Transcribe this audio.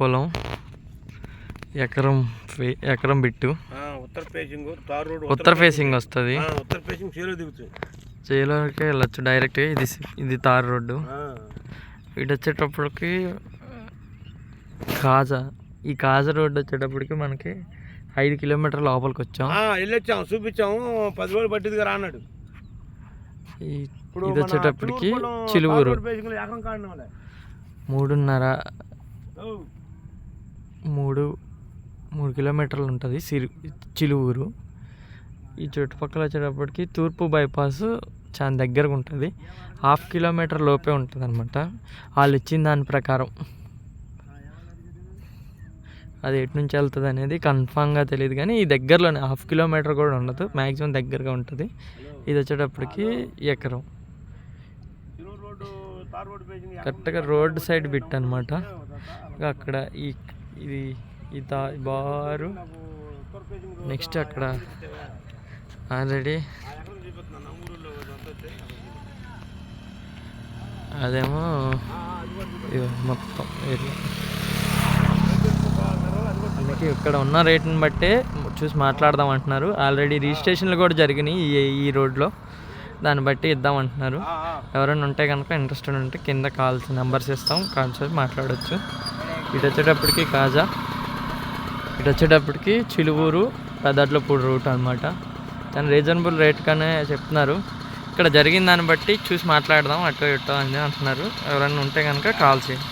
పొలం. ఎకరం ఎకరం బిట్టు. ఉత్తర ఫేసింగ్ తార్ రోడ్ ఉత్తర ఫేసింగ్. వస్తుంది. ఉత్తర ఫేసింగ్ చేలో దిగుతుంది. చేలోకి వెళ్ళొచ్చు డైరెక్ట్గా ఇది ఇది తార్ రోడ్డు. ఇటు వచ్చేటప్పటికి కాజా ఈ కాజా రోడ్డు వచ్చేటప్పటికి మనకి ఐదు కిలోమీటర్ లోపలికి వచ్చాం వెళ్ళొచ్చాము చూపించాము పది రోజులు పట్టిందిగా రాన్నాడు ఈ ఇప్పుడు ఇది వచ్చేటప్పటికి చిలువూరు. మూడున్నర మూడు మూడు కిలోమీటర్లు ఉంటుంది సిరు చిలువూరు. ఈ చుట్టుపక్కల వచ్చేటప్పటికి తూర్పు బైపాస్ చాలా దగ్గరగా ఉంటుంది. హాఫ్ కిలోమీటర్ లోపే ఉంటుంది అనమాట వాళ్ళు ఇచ్చిన దాని ప్రకారం. అది ఎటు నుంచి వెళ్తుంది అనేది కన్ఫామ్గా తెలియదు కానీ ఈ దగ్గరలోనే హాఫ్ కిలోమీటర్ కూడా ఉండదు. మ్యాక్సిమం దగ్గరగా ఉంటుంది. ఇది వచ్చేటప్పటికి ఎకరం Chiluvuru road tar road facing ఎకరం కరెక్ట్గా రోడ్ సైడ్ బిట్ అనమాట అక్కడ ఈ ఇది ఈ దా బారు నెక్స్ట్ అక్కడ ఆల్రెడీ. అదేమో మొత్తం అందుకే ఇక్కడ ఉన్న రేట్ని బట్టే చూసి మాట్లాడదాం అంటున్నారు. ఆల్రెడీ రిజిస్ట్రేషన్లు కూడా జరిగినాయి ఈ ఈ రోడ్లో. దాన్ని బట్టి ఇద్దాం అంటున్నారు. ఎవరైనా ఉంటే కనుక ఇంట్రెస్టెడ్ ఉంటే కింద కాల్స్ నెంబర్స్ ఇస్తాం. కాల్స్ చేసి మాట్లాడవచ్చు ఇటు వచ్చేటప్పటికి కాజా. ఇటు వచ్చేటప్పటికి చిలువూరు పెద్దట్లపూడి రూట్ అనమాట దాని రీజనబుల్ రేట్గానే చెప్తున్నారు. ఇక్కడ జరిగిన దాన్ని బట్టి చూసి మాట్లాడదాం అటు ఇటు అని అంటున్నారు. ఎవరైనా ఉంటే కనుక కాల్ చేయండి.